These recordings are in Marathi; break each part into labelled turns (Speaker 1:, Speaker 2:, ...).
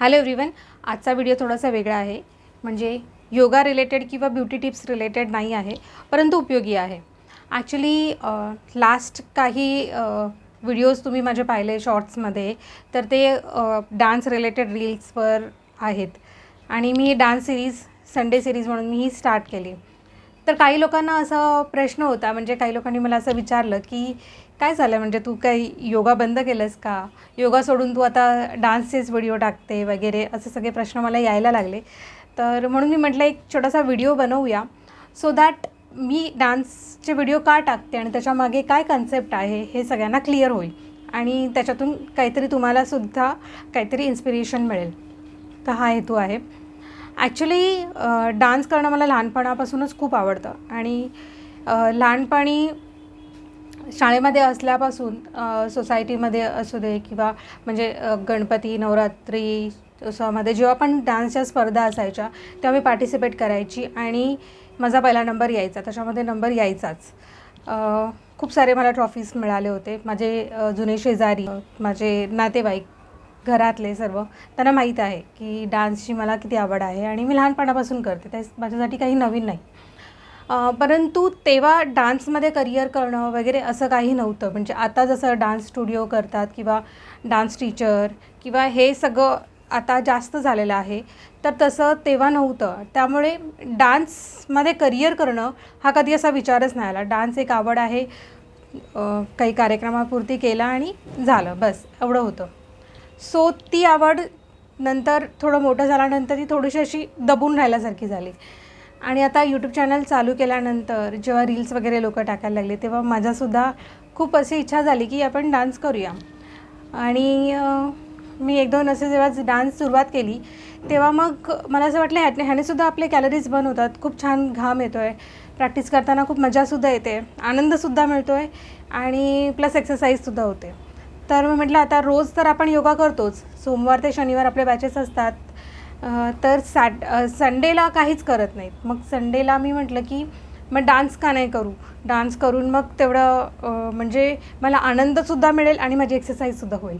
Speaker 1: हॅलो एव्हरीवन आजचा व्हिडिओ थोडासा वेगळा आहे. म्हणजे योगा रिलेटेड किंवा ब्युटी टिप्स रिलेटेड नाही आहे परंतु उपयोगी आहे. ॲक्च्युली लास्ट काही व्हिडिओज तुम्ही माझे पाहिले शॉर्ट्समध्ये तर ते डान्स रिलेटेड रील्सवर आहेत. आणि मी डान्स सिरीज संडे सिरीज म्हणून मी ही स्टार्ट केली. तर काही लोकांना असा प्रश्न होता म्हणजे काही लोकांनी मला असं विचारलं की काय झालं? म्हणजे तू काही योगा बंद केलंस का? योगा सोडून तू आता डान्सचेच व्हिडिओ टाकते वगैरे असे सगळे प्रश्न मला यायला लागले. तर म्हणून मी म्हटलं एक छोटासा व्हिडिओ बनवूया. सो दॅट मी डान्सचे व्हिडिओ का टाकते आणि त्याच्यामागे काय कन्सेप्ट आहे हे सगळ्यांना क्लिअर होईल आणि त्याच्यातून काहीतरी तुम्हालासुद्धा काहीतरी इन्स्पिरेशन मिळेल. तर हा हेतू आहे. ॲक्च्युली डान्स करणं मला लहानपणापासूनच खूप आवडतं. आणि लहानपणी शाळेमध्ये असल्यापासून सोसायटीमध्ये असू दे किंवा म्हणजे गणपती नवरात्री उत्सवामध्ये जेव्हा पण डान्सच्या स्पर्धा असायच्या तेव्हा मी पार्टिसिपेट करायची आणि माझा पहिला नंबर यायचा. त्याच्यामध्ये नंबर यायचाच. खूप सारे मला ट्रॉफीज मिळाले होते. माझे जुने शेजारी माझे नातेवाईक घरातले सर्व. त्यांना माहीत आहे की डान्सची मला किती आवड आहे आणि मी लहानपणापासून करते. ते माझ्यासाठी काही नवीन नाही. परंतु तेव्हा डान्समध्ये करिअर करणं वगैरे असं काही नव्हतं. म्हणजे आता जसं डान्स स्टुडिओ करतात किंवा डान्स टीचर किंवा हे सगळं आता जास्त झालेलं आहे तर तसं तेव्हा नव्हतं. त्यामुळे डान्समध्ये करिअर करणं हा कधी असा विचारच नाही आला. डान्स एक आवड आहे. काही कार्यक्रमापुरती केला आणि झालं. बस एवढं होतं. सो ती आवड नंतर थोडं मोठं झाल्यानंतर ती थोडीशी अशी दबून राहिल्यासारखी झाली. आणि आता यूट्यूब चॅनल चालू केल्यानंतर जेव्हा रील्स वगैरे लोक टाकायला लागले तेव्हा माझ्यासुद्धा खूप अशी इच्छा झाली की आपण डान्स करूया. आणि मी एक दोन असे जेव्हा डान्स सुरुवात केली तेव्हा मग मला असं वाटलं ह्याने ह्यानेसुद्धा आपले कॅलरीज बर्न होतात. खूप छान घाम येतो आहे प्रॅक्टिस करताना खूप मजासुद्धा येते. आनंदसुद्धा मिळतो आहे आणि प्लस एक्सरसाइजसुद्धा होते. तर मी म्हटलं आता रोज तर आपण योगा करतोच. सोमवार ते शनिवार आपले बॅचेस असतात. तर सॅट संडेला काहीच करत नाहीत. मग संडेला मी म्हटलं की मग डान्स का नाही करू? डान्स करून मग तेवढं म्हणजे मला आनंदसुद्धा मिळेल आणि माझी एक्सरसाइजसुद्धा होईल.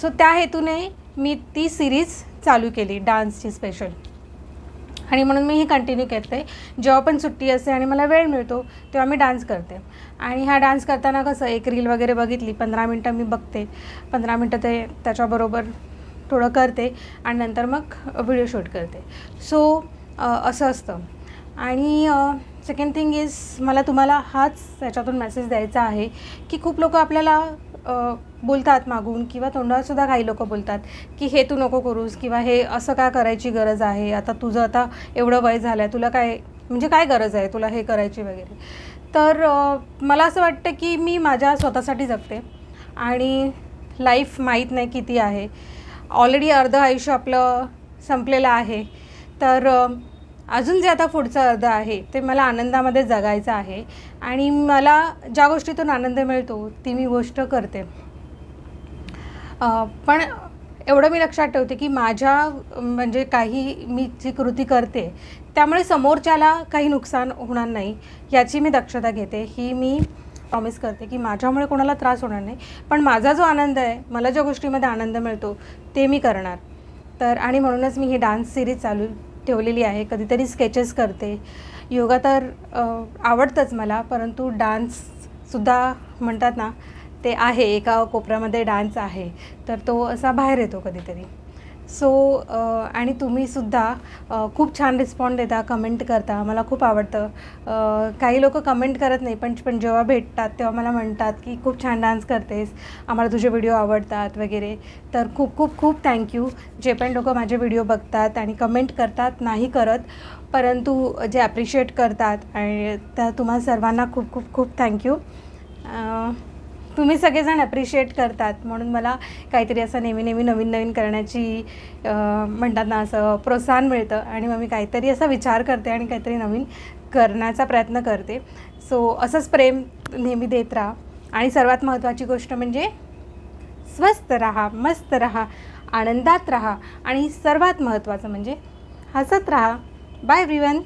Speaker 1: सो त्या हेतूने मी ती सिरीज चालू केली डान्सची स्पेशल आणि म्हणून मी ही कंटिन्यू करते. जेव्हा पण सुट्टी असते आणि मला वेळ मिळतो तेव्हा मी डान्स करते. आणि हा डान्स करताना कसं एक रील वगैरे बघितली पंधरा मिनटं मी बघते. पंधरा मिनटं ते त्याच्याबरोबर थोडं करते आणि नंतर मग व्हिडिओ शूट करते. सो असं असतं. आणि सेकंड थिंग इज मला तुम्हाला हाच त्याच्यातून मेसेज द्यायचा आहे की खूप लोक आपल्याला बोलतात मागून किंवा तोंडावरसुद्धा काही लोक बोलतात की हे तू नको करूस किंवा हे असं का करायची गरज आहे? आता तुझं आता एवढं वय झालं आहे तुला काय म्हणजे काय गरज आहे तुला हे करायची वगैरे? तर मला असं वाटतं की मी माझ्या स्वतःसाठी जगते आणि लाईफ माहीत नाही किती आहे. ऑलरेडी अर्धं आयुष्य आपलं संपलेलं आहे. तर अजून जे आता पुढचं अर्ध आहे ते मला आनंदामध्ये जगायचं आहे. आणि मला ज्या गोष्टीतून आनंद मिळतो ती मी गोष्ट करते. पण एवढं मी लक्षात ठेवते की माझ्या म्हणजे काही मी जी कृती करते त्यामुळे समोरच्याला काही नुकसान होणार नाही याची मी दक्षता घेते. ही मी प्रॉमिस करते की माझ्यामुळे कोणाला त्रास होणार नाही. पण माझा जो आनंद आहे मला ज्या गोष्टीमध्ये आनंद मिळतो ते मी करणार. तर आणि म्हणूनच मी ही डान्स सिरीज चालू ठेवलेली आहे कधीतरी स्केचेस करते. योगा तर आवडतंच मला परंतु डान्ससुद्धा म्हणतात ना ते आहे एका कोपऱ्यामध्ये डान्स आहे तर तो असा बाहेर येतो कधीतरी. सो आणि तुम्हीसुद्धा खूप छान रिस्पॉन्ड देता कमेंट करता. मला खूप आवडतं. काही लोक कमेंट करत नाही पण पण जेव्हा भेटतात तेव्हा मला म्हणतात की खूप छान डान्स करतेस. आम्हाला तुझे व्हिडिओ आवडतात वगैरे. तर खूप खूप खूप थँक्यू जे पण लोक माझे व्हिडिओ बघतात आणि कमेंट करतात नाही करत परंतु जे ॲप्रिशिएट करतात आणि त्या तुम्हा सर्वांना खूप खूप खूप थँक्यू तुम्ही सगळेजण ॲप्रिशिएट करतात. म्हणून मला काहीतरी असं नेहमी नेहमी नवीन नवीन करण्याची म्हणतात ना असं प्रोत्साहन मिळतं. आणि मग मी काहीतरी असा विचार करते आणि काहीतरी नवीन करण्याचा प्रयत्न करते. सो असंच प्रेम नेहमी देत राहा. आणि सर्वात महत्त्वाची गोष्ट म्हणजे स्वस्त राहा मस्त राहा आनंदात राहा. आणि सर्वात महत्त्वाचं म्हणजे हसत राहा. Bye everyone